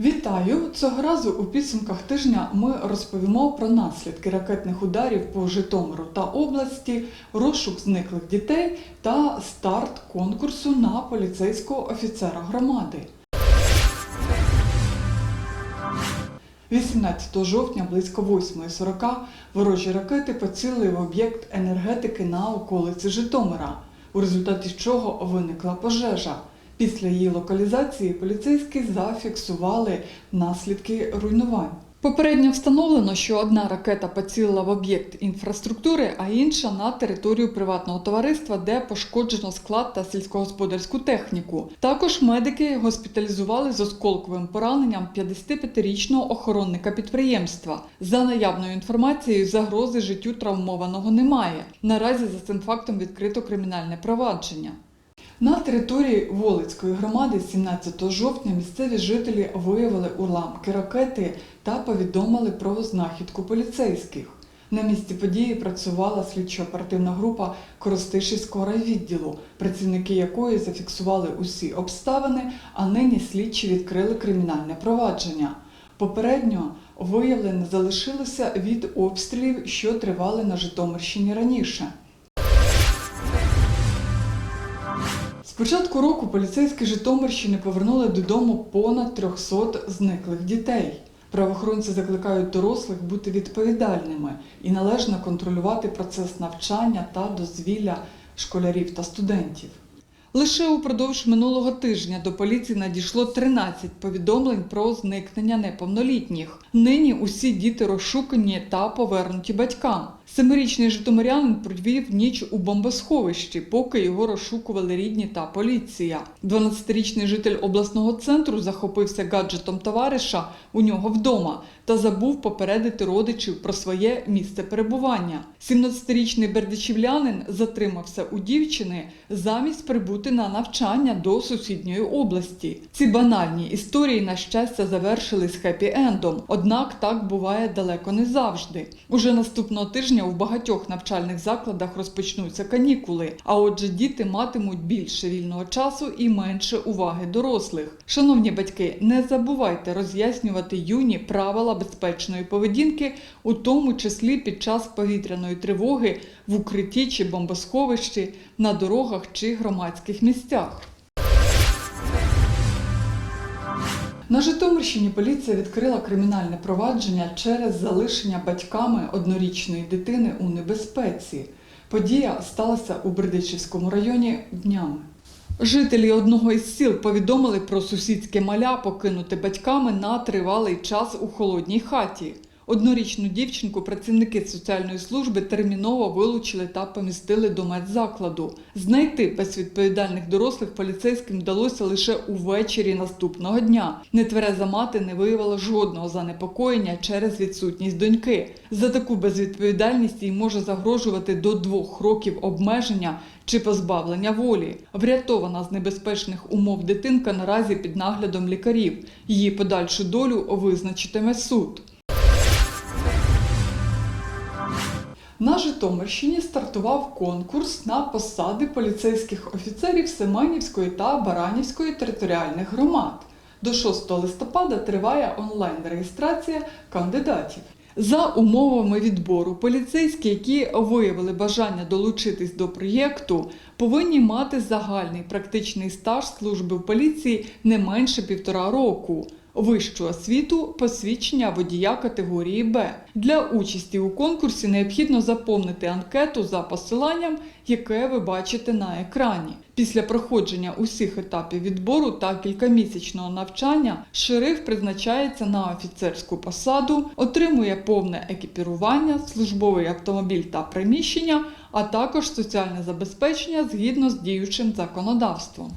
Вітаю! Цього разу у підсумках тижня ми розповімо про наслідки ракетних ударів по Житомиру та області, розшук зниклих дітей та старт конкурсу на поліцейського офіцера громади. 18 жовтня близько 8.40 ворожі ракети поцілили в об'єкт енергетики на околиці Житомира, у результаті чого виникла пожежа. Після її локалізації поліцейські зафіксували наслідки руйнувань. Попередньо встановлено, що одна ракета поцілила в об'єкт інфраструктури, а інша на територію приватного товариства, де пошкоджено склад та сільськогосподарську техніку. Також медики госпіталізували з осколковим пораненням 55-річного охоронника підприємства. За наявною інформацією, загрози життю травмованого немає. Наразі за цим фактом відкрито кримінальне провадження. На території Волицької громади 17 жовтня місцеві жителі виявили уламки ракети та повідомили про знахідку поліцейських. На місці події працювала слідчо-оперативна група Коростишівського райвідділу, працівники якої зафіксували усі обставини, а нині слідчі відкрили кримінальне провадження. Попередньо виявлене залишилося від обстрілів, що тривали на Житомирщині раніше. Початку року поліцейські Житомирщини повернули додому понад 300 зниклих дітей. Правоохоронці закликають дорослих бути відповідальними і належно контролювати процес навчання та дозвілля школярів та студентів. Лише упродовж минулого тижня до поліції надійшло 13 повідомлень про зникнення неповнолітніх. Нині усі діти розшукані та повернуті батькам. Семирічний житомирянин провів ніч у бомбосховищі, поки його розшукували рідні та поліція. 12-річний житель обласного центру захопився гаджетом товариша у нього вдома та забув попередити родичів про своє місце перебування. 17-річний бердичівлянин затримався у дівчини замість прибути на навчання до сусідньої області. Ці банальні історії, на щастя, завершились хеппі-ендом. Однак так буває далеко не завжди. Уже наступного тижня у багатьох навчальних закладах розпочнуться канікули, а отже, діти матимуть більше вільного часу і менше уваги дорослих. Шановні батьки, не забувайте роз'яснювати юні правила безпечної поведінки, у тому числі під час повітряної тривоги в укритті чи бомбосховищі, на дорогах чи громадських місцях. На Житомирщині поліція відкрила кримінальне провадження через залишення батьками однорічної дитини у небезпеці. Подія сталася у Бердичівському районі днями. Жителі одного із сіл повідомили про сусідське маля, покинуте батьками на тривалий час у холодній хаті. Однорічну дівчинку працівники соціальної служби терміново вилучили та помістили до медзакладу. Знайти безвідповідальних дорослих поліцейським вдалося лише увечері наступного дня. Нетвереза мати не виявила жодного занепокоєння через відсутність доньки. За таку безвідповідальність їй може загрожувати до двох років обмеження чи позбавлення волі. Врятована з небезпечних умов дитинка наразі під наглядом лікарів. Її подальшу долю визначитиме суд. На Житомирщині стартував конкурс на посади поліцейських офіцерів Семенівської та Баранівської територіальних громад. До 6 листопада триває онлайн-реєстрація кандидатів. За умовами відбору, поліцейські, які виявили бажання долучитись до проєкту, повинні мати загальний практичний стаж служби в поліції не менше півтора року. Вищу освіту посвідчення водія категорії Б. Для участі у конкурсі необхідно заповнити анкету за посиланням, яке ви бачите на екрані. Після проходження усіх етапів відбору та кількамісячного навчання шериф призначається на офіцерську посаду, отримує повне екіпірування, службовий автомобіль та приміщення, а також соціальне забезпечення згідно з діючим законодавством.